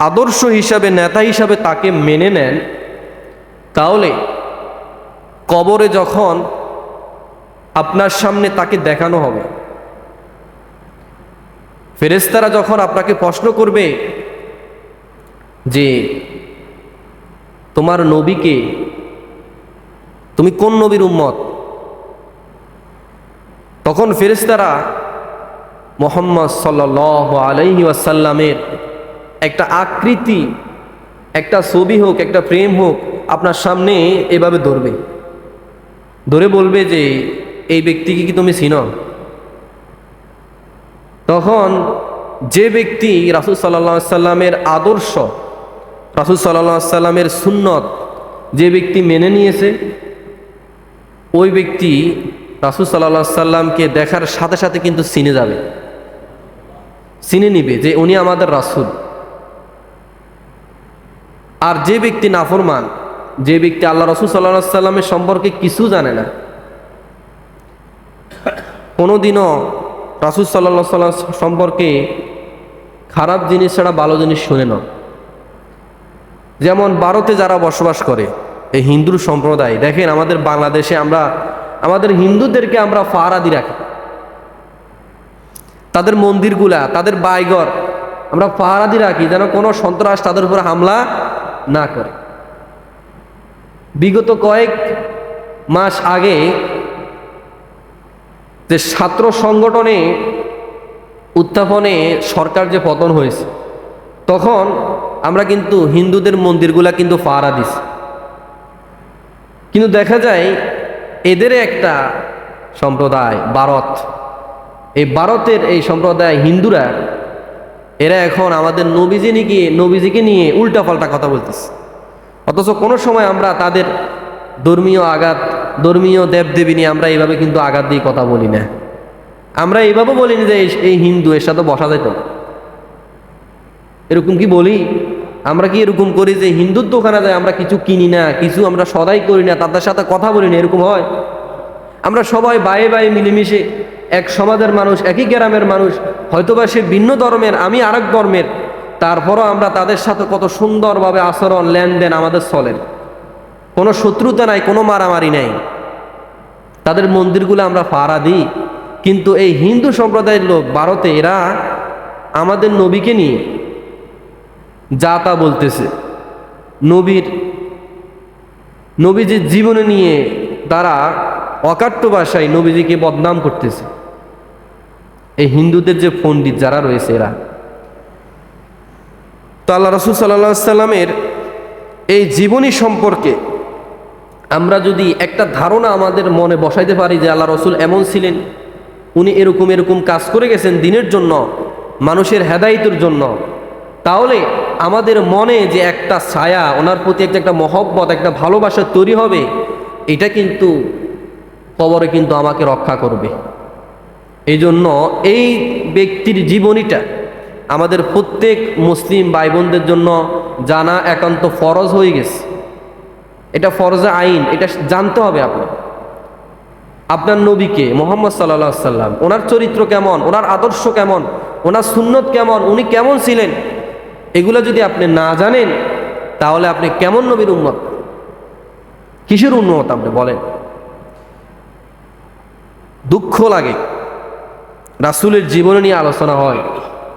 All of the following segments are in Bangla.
আদর্শ হিসাবে, নেতা হিসাবে তাকে মেনে নেন, তাহলে কবরে যখন আপনার সামনে তাকে দেখানো হবে ফেরেস্তারা যখন আপনাকে প্রশ্ন করবে যে, তোমার নবীকে তুমি কোন নবীর উম্মত? তখন ফেরেস্তারা মোহাম্মদ সাল্ল আলাইহি ওয়াসাল্লামের একটা আকৃতি, একটা ছবি হোক, একটা প্রেম হোক, আপনার সামনে এভাবে ধরবে। ধরে বলবে যে, এই ব্যক্তিকে কি তুমি চিনো? তখন যে ব্যক্তি রাসুল সাল্লা সাল্লামের আদর্শ, রাসুল সাল্লা সাল্লামের সুন্নত যে ব্যক্তি মেনে নিয়েছে, ওই ব্যক্তি রাসুল সাল্লা সাল্লামকে দেখার সাথে সাথে কিন্তু চিনে যাবে। চিনে নিবে যে উনি আমাদের রাসুল। আর যে ব্যক্তি নাফরমান, যে ব্যক্তি আল্লাহ রসুল সাল্লাহ সাল্লামের সম্পর্কে কিছু জানে না, কোনোদিনও রাসুল সাল্লা সাল্লাম সম্পর্কে খারাপ জিনিস ছাড়া ভালো জিনিস শুনে না। যেমন ভারতে যারা বসবাস করে, এই হিন্দুর সম্প্রদায়, দেখেন আমাদের বাংলাদেশে আমরা, আমাদের হিন্দুদেরকে আমরা ফারাদি রাখি। তাদের মন্দিরগুলা, তাদের বাইগর আমরা পাহারাদি রাখি যেন কোনো সন্ত্রাস তাদের উপর হামলা না করে। বিগত কয়েক মাস আগে যে ছাত্র সংগঠনে উত্থাপনে সরকার যে পতন হয়েছে, তখন আমরা কিন্তু হিন্দুদের মন্দিরগুলা কিন্তু পাহারা দিছি। কিন্তু দেখা যায় এদের একটা সম্প্রদায় ভারত এই ভারতের এই সম্প্রদায় হিন্দুরা এরা এখন আমাদের নবীজি নিয়ে, নবীজিকে নিয়ে উল্টাপাল্টা কথা বলতেছে। অথচ কোনো সময় আমরা তাদের ধর্মীয় আঘাত, ধর্মীয় দেবদেবী নিয়ে আমরা এইভাবে কিন্তু আঘাত দিয়ে কথা বলি না। আমরা এইভাবে বলিনি যে এই- হিন্দু, এর সাথে বসা যেত এরকম কি বলি? আমরা কি এরকম করি যে হিন্দুর দোকানে যায়, আমরা কিছু কিনি না, কিছু আমরা সদাই করি না, তাদের সাথে কথা বলি না, এরকম হয়? আমরা সবাই বায়ে বায়ে মিলেমিশে এক সমাজের মানুষ, একই গ্রামের মানুষ, হয়তোবা সে ভিন্ন ধর্মের, আমি আরেক ধর্মের, তারপরও আমরা তাদের সাথে কত সুন্দরভাবে আচরণ, লেনদেন আমাদের চলেন কোনো শত্রুতা নাই, কোনো মারামারি নাই। তাদের মন্দিরগুলো আমরা ফাড়া দিই। কিন্তু এই হিন্দু সম্প্রদায়ের লোক, ভারতে, এরা আমাদের নবীকে নিয়ে যা তা বলতেছে। নবীর, নবীজির জীবনে নিয়ে তারা অকাট্য ভাষায় নবীজিকে বদনাম করতেছে। এই হিন্দুদের যে পণ্ডিত যারা রয়েছে এরা। তো আল্লাহ রসুল সাল্লা সাল্লামের এই জীবনী সম্পর্কে আমরা যদি একটা ধারণা আমাদের মনে বসাইতে পারি যে আল্লাহ রসুল এমন ছিলেন, উনি এরকম এরকম কাজ করে গেছেন দিনের জন্য, মানুষের হেদায়তের জন্য, তাহলে আমাদের মনে যে একটা ছায়া, ওনার প্রতি একটা একটা মহব্বত, একটা ভালোবাসা তৈরি হবে, এটা কিন্তু কবরে কিন্তু আমাকে রক্ষা করবে। এই জন্য এই ব্যক্তির জীবনীটা আমাদের প্রত্যেক মুসলিম ভাই বোনদের জন্য জানা একান্ত ফরজ হয়ে গেছে। এটা ফরজা আইন, এটা জানতে হবে আপনার। আপনার নবীকে মোহাম্মদ সাল্লা সাল্লাম, ওনার চরিত্র কেমন, ওনার আদর্শ কেমন, ওনার সুন্নত কেমন, উনি কেমন ছিলেন, এগুলো যদি আপনি না জানেন, তাহলে আপনি কেমন নবীর উন্মত কিসের উন্মত আপনি বলেন? দুঃখ লাগে। রাসুলের জীবনে নিয়ে আলোচনা হয়,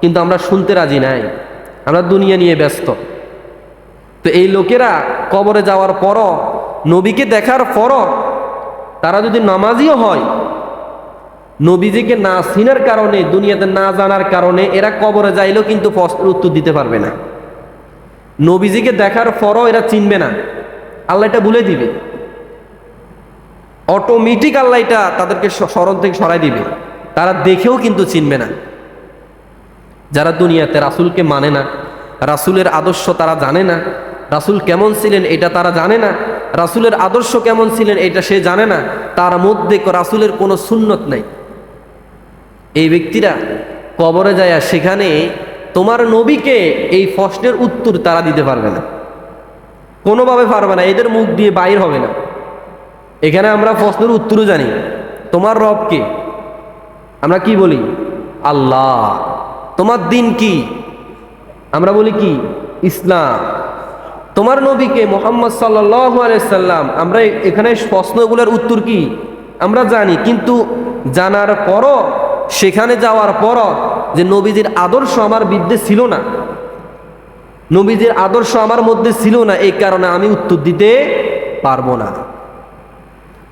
কিন্তু আমরা শুনতে রাজি নাই। আমরা দুনিয়া নিয়ে ব্যস্ত। তো এই লোকেরা কবরে যাওয়ার পরও, নবীকে দেখার পরও, তারা যদি নামাজিও হয়, নবীজিকে না চিনার কারণে, দুনিয়াতে না জানার কারণে এরা কবরে যাইলেও কিন্তু প্রশ্নের উত্তর দিতে পারবে না। নবীজিকে দেখার পরও এরা চিনবে না। আল্লাহ এটা বলে দিবে। অটোমেটিক আল্লাহ এটা তাদেরকে স্মরণ থেকে সরাই দিবে। তারা দেখেও কিন্তু চিনবে না। যারা দুনিয়াতে রাসূলকে মানে না, রাসূলের আদর্শ তারা জানে না, রাসূল কেমন ছিলেন এটা তারা জানে না, রাসুলের আদর্শ কেমন ছিলেন এটা সে জানে না, তার মধ্যে রাসূলের কোনো সুন্নত নাই। এই ব্যক্তিরা কবরে যায় সেখানে তোমার নবীকে এই প্রশ্নের উত্তর তারা দিতে পারবে না। কোনোভাবে পারবে না, এদের মুখ দিয়ে বাইর হবে না। এখানে আমরা প্রশ্নের উত্তরও জানি। তোমার রব কে আমরা কি বলি? আল্লাহ। তোমার দিন কি? আমরা বলি কি? ইসলাম। তোমার নবীকে মোহাম্মদ সাল্লাম, আমরা এখানে প্রশ্নগুলোর উত্তর কি? আমরা জানি, কিন্তু জানার পরও, সেখানে যাওয়ার পরও যে নবীজির আদর্শ আমার বিদ্যে ছিল না। নবীজির আদর্শ আমার মধ্যে ছিল না, এই কারণে আমি উত্তর দিতে পারব না।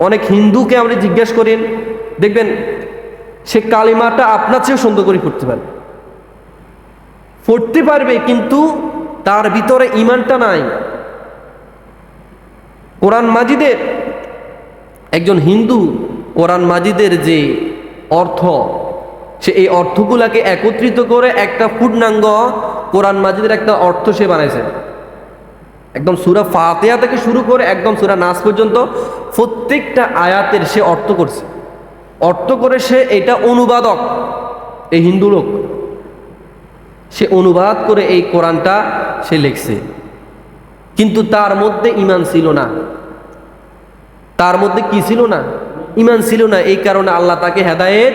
অনেক হিন্দুকে আপনি জিজ্ঞেস করেন দেখবেন সে কালিমাটা আপনার চেয়েও সুন্দর করে পড়তে পারবে। পড়তে পারবে কিন্তু তার ভিতরে ইমানটা নাই। কোরআন মাজিদের একজন হিন্দু কোরআন মাজিদের যে অর্থ, সে এই অর্থগুলাকে একত্রিত করে একটা পূর্ণাঙ্গ কোরআন মাজিদের একটা অর্থ সে বানাইছে। একদম সুরা ফাতেহা থেকে শুরু করে একদম সুরা নাস পর্যন্ত প্রত্যেকটা আয়াতের সে অর্থ করছে। অর্থ করে সে এটা অনুবাদক, এই হিন্দু লোক। সে অনুবাদ করে এই কোরআনটা সে লিখছে। কিন্তু তার মধ্যে ইমান ছিল না। তার মধ্যে কি ছিল না? ইমান ছিল না, এই কারণে আল্লাহ তাকে হেদায়েত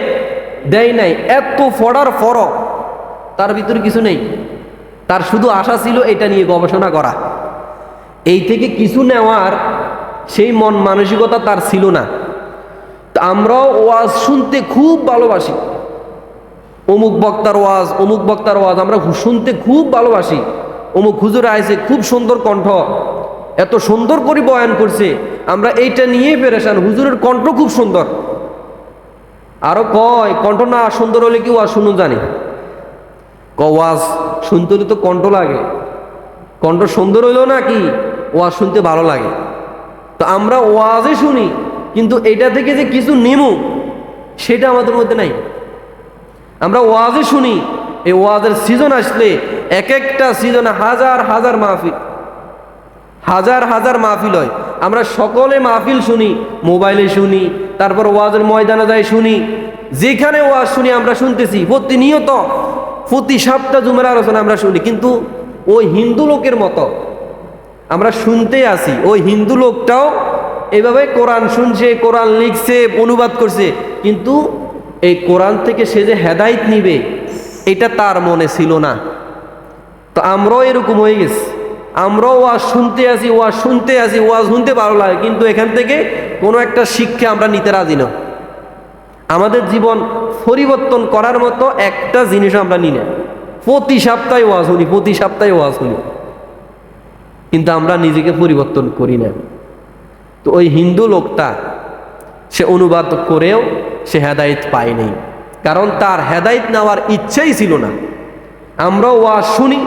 দেয় নাই। এত ফড়ার ফর তার ভিতরে কিছু নেই। তার শুধু আশা ছিল এটা নিয়ে গবেষণা করা। এই থেকে কিছু নেওয়ার সেই মন মানসিকতা তার ছিল না। তা আমরাও ওয়াজ শুনতে খুব ভালোবাসি। অমুক বক্তার ওয়াজ, অমুক বক্তার ওয়াজ, আমরা শুনতে খুব ভালোবাসি। অমুক হুজুর আইসে খুব সুন্দর কণ্ঠ। এত সুন্দর করে বয়ান করছে, আমরা এইটা নিয়েই পেরেশান। হুজুরের কণ্ঠ খুব সুন্দর। আরও কয়, কণ্ঠ না সুন্দর হলে কি ওয়াজ শুনুন জানি? ক, ওয়াজ শুনতে হলে তো কণ্ঠ লাগে। কণ্ঠ সুন্দর হইল না কি, ওয়াজ শুনতে ভালো লাগে। তো আমরা ওয়াজে শুনি। কিন্তু এটা থেকে যে কিছু নেমু, সেটা আমাদের মধ্যে নাই। আমরা ওয়াজে শুনি, এই ওয়াজের সিজন আসলে এক একটা সিজনে হাজার হাজার মাহফিল, হাজার হাজার মাহফিল হয়। আমরা সকলে মাহফিল শুনি, মোবাইলে শুনি, তারপর ওয়াজের ময়দানে যাই শুনি। যেখানে ওয়াজ শুনি আমরা শুনতেছি, প্রতিনিয়ত, প্রতি সপ্তাহ জুমের আলোচনা আমরা শুনি। কিন্তু ওই হিন্দু লোকের মতো আমরা শুনতে আসি, ওই হিন্দু লোকটাও এভাবে কোরআন শুনছে, কোরআন লিখছে, অনুবাদ করছে, কিন্তু এই কোরআন থেকে সে যে হেদাইত নিবে, এটা তার মনে ছিল না। তো আমরাও এরকম হয়ে গেছি। আমরাও ওয়াজ শুনতে আসি ওয়াজ শুনতে আসি ওয়াজ শুনতে ভালো লাগে, কিন্তু এখান থেকে কোনো একটা শিক্ষা আমরা নিতে রাজি না। আমাদের জীবন পরিবর্তন করার মতো একটা জিনিস আমরা নিই না। প্রতি সপ্তাহে ওয়াজ শুনি, প্রতি সপ্তাহে ওয়াজ শুনি। কিন্তু আমরা নিজেকে পরিবর্তন করি না। তো ওই হিন্দু লোকটা, সে অনুবাদ করেও সে হেদায়েত পায়নি। কারণ তার হেদায়েত নেওয়ার ইচ্ছেই ছিল না। আমরা ওয়াজ শুনি,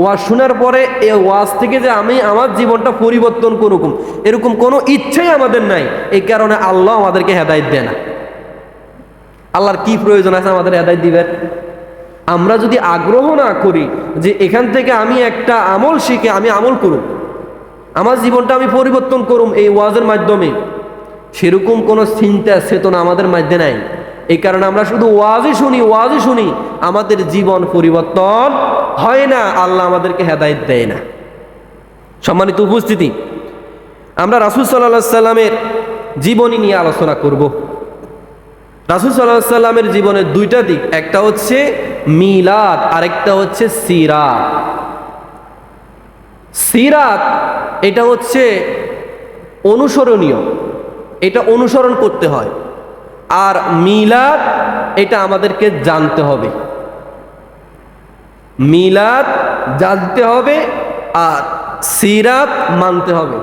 ওয়াজ শোনার পরে এ ওয়াজ থেকে যে আমি আমার জীবনটা পরিবর্তন করুকুম, এরকম কোনো ইচ্ছেই আমাদের নাই। এই কারণে আল্লাহ আমাদেরকে হেদায়েত দেয় না। আল্লাহর কি প্রয়োজন আছে আমাদের হেদায়েত দিবেন? আমরা যদি আগ্রহ না করি যে এখান থেকে আমি একটা আমল শিখে আমি আমল করুম আমার জীবনটা আমি পরিবর্তন করুম এই ওয়াজের মাধ্যমে। সেরকম কোনো চিন্তা, চেতনা আমাদের মধ্যে নাই। এই কারণে আমরা শুধু ওয়াজই শুনি ওয়াজই শুনি, আমাদের জীবন পরিবর্তন হয় না, আল্লাহ আমাদেরকে হেদায়ত দেয় না। সম্মানিত উপস্থিতি, আমরা রাসুল সাল্লাহ সাল্লামের জীবনী নিয়ে আলোচনা করব। রাসুল সাল্লাহ সাল্লামের জীবনের দুইটা দিক, একটা হচ্ছে মিলাদ, আরেকটা হচ্ছে সিরাত। সিরাত, এটা হচ্ছে অনুসরণীয়, এটা অনুসরণ করতে হয়। আর মিলাদ, এটা আমাদেরকে জানতে হবে। মিলাদ জানতে হবে আর সিরাত মানতে হবে।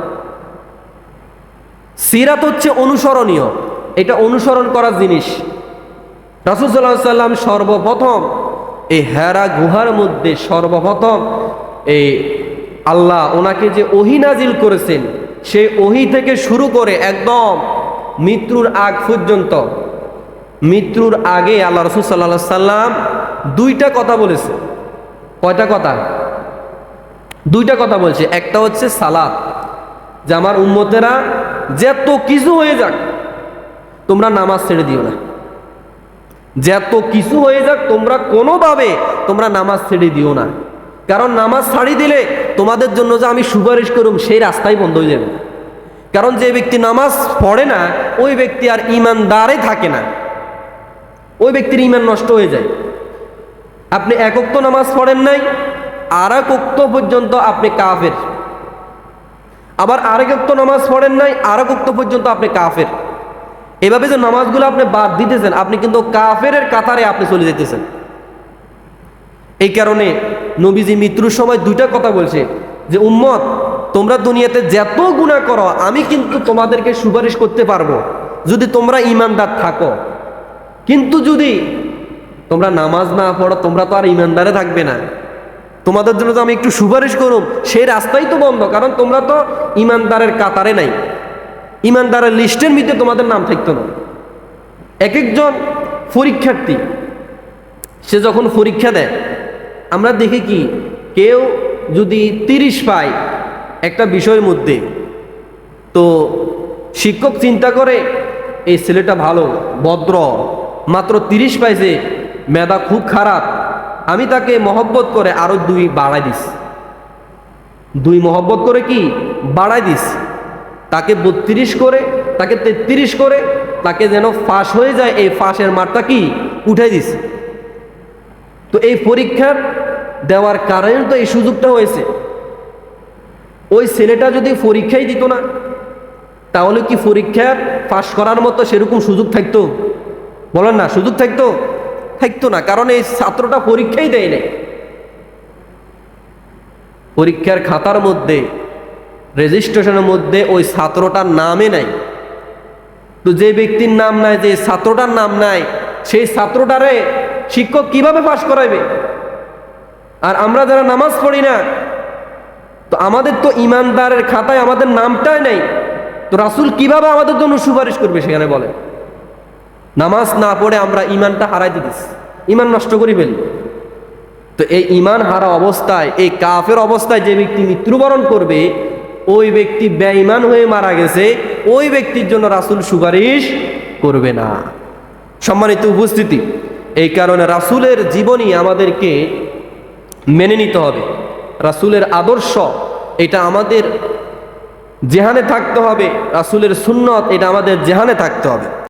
সিরাত হচ্ছে অনুসরণীয়, এটা অনুসরণ করার জিনিস। রাসুসাল্লাহ সাল্লাম সর্বপ্রথম এই হেরা গুহার মধ্যে সর্বপ্রথম এই আল্লাহ ওনাকে যে ওহি নাজিল করেছেন, সেই ওহি থেকে শুরু করে একদম মৃত্যুর আগ পর্যন্ত, মৃত্যুর আগে আল্লাহ রসুল সাল্লা সাল্লাম দুইটা কথা বলেছে। কয়টা কথা? দুইটা কথা বলছে। একটা হচ্ছে সালাদ যে আমার উম্মতেরা যত কিছু হয়ে যাক, তোমরা নামাজ ছেড়ে দিও না। যত কিছু হয়ে যাক, তোমরা কোনোভাবে তোমরা নামাজ ছেড়ে দিও না। কারণ নামাজ ছাড়ি দিলে তোমাদের জন্য যে আমি সুপারিশ করুম, সেই রাস্তাই বন্ধ হয়ে যাবে। কারণ যে ব্যক্তি নামাজ পড়ে না, ওই ব্যক্তি আর ইমানদারে থাকে না। ওই ব্যক্তির ইমান নষ্ট হয়ে যায়। আপনি একক তো নামাজ পড়েন নাই আর এক উক্ত পর্যন্ত আপনি কাফের। আবার আরেক উক্ত নামাজ পড়েন নাই আর এক উক্ত পর্যন্ত আপনি কাফের। এভাবে যে নামাজগুলো আপনি বাদ দিতেছেন, আপনি কিন্তু কাফের কাতারে আপনি চলে যেতেছেন। এই কারণে নবীজি মৃত্যুর সময় দুইটা কথা বলছে যে, উম্মত, তোমরা দুনিয়াতে যত গুণা করো, আমি কিন্তু তোমাদেরকে সুপারিশ করতে পারব, যদি তোমরা ইমানদার থাকো। কিন্তু যদি তোমরা নামাজ না পড়ো, তোমরা তো আর ইমানদারে থাকবে না। তোমাদের জন্য তো আমি একটু সুপারিশ করুম, সেই রাস্তাই তো বন্ধ, কারণ তোমরা তো ইমানদারের কাতারে নাই। ইমানদারের লিস্টের মধ্যে তোমাদের নাম থাকতো না। এক একজন পরীক্ষার্থী, সে যখন পরীক্ষা দেয় আমরা দেখি কি? কেউ যদি তিরিশ পায় একটা বিষয়ের মধ্যে, তো শিক্ষক চিন্তা করে, এই ছেলেটা ভালো, ভদ্র, মাত্র তিরিশ পাইছে, মেধা খুব খারাপ, আমি তাকে মহব্বত করে আরও দুই বাড়াই দিস। দুই মহব্বত করে কি? বাড়াই দিস। তাকে বত্রিশ করে, তাকে তেত্রিশ করে, তাকে যেন ফাঁস হয়ে যায়, এই ফাঁসের মারটা কি? উঠাই দিস। তো এই পরীক্ষা দেওয়ার কারণে তো এই সুযোগটা হয়েছে। ওই ছেলেটা যদি পরীক্ষাই দিত না, তাহলে কি পরীক্ষার পাশ করার মতো সেরকম সুযোগ থাকতো? বলেন না, সুযোগ থাকতো? থাকতো না, কারণ এই ছাত্রটা পরীক্ষাই দেয় নাই। পরীক্ষার খাতার মধ্যে, রেজিস্ট্রেশনের মধ্যে ওই ছাত্রটার নামে নাই। তো যে ব্যক্তির নাম নাই, যে ছাত্রটার নাম নাই, সেই ছাত্রটারে শিক্ষক কীভাবে পাশ করাইবে? আর আমরা যারা নামাজ পড়ি না, তো আমাদের তো ইমানদারের খাতায় আমাদের নামটাই নেই। তো রাসুল কীভাবে আমাদের জন্য সুপারিশ করবে সেখানে বলে নামাজ না পড়ে আমরা ইমানটা হারাই দিতেছি, ইমান নষ্ট করি ফেলি। তো এই ইমান হারা অবস্থায়, এই কাফের অবস্থায় যে ব্যক্তি মৃত্যুবরণ করবে, ওই ব্যক্তি বেঈমান হয়ে মারা গেছে, ওই ব্যক্তির জন্য রাসুল সুপারিশ করবে না। সম্মানিত উপস্থিতি এই কারণে রাসুলের জীবনী আমাদেরকে মেনে নিতে হবে। রাসুলের আদর্শ, এটা আমাদের জেহানে থাকতে হবে। রাসুলের সুন্নত, এটা আমাদের জেহানে থাকতে হবে।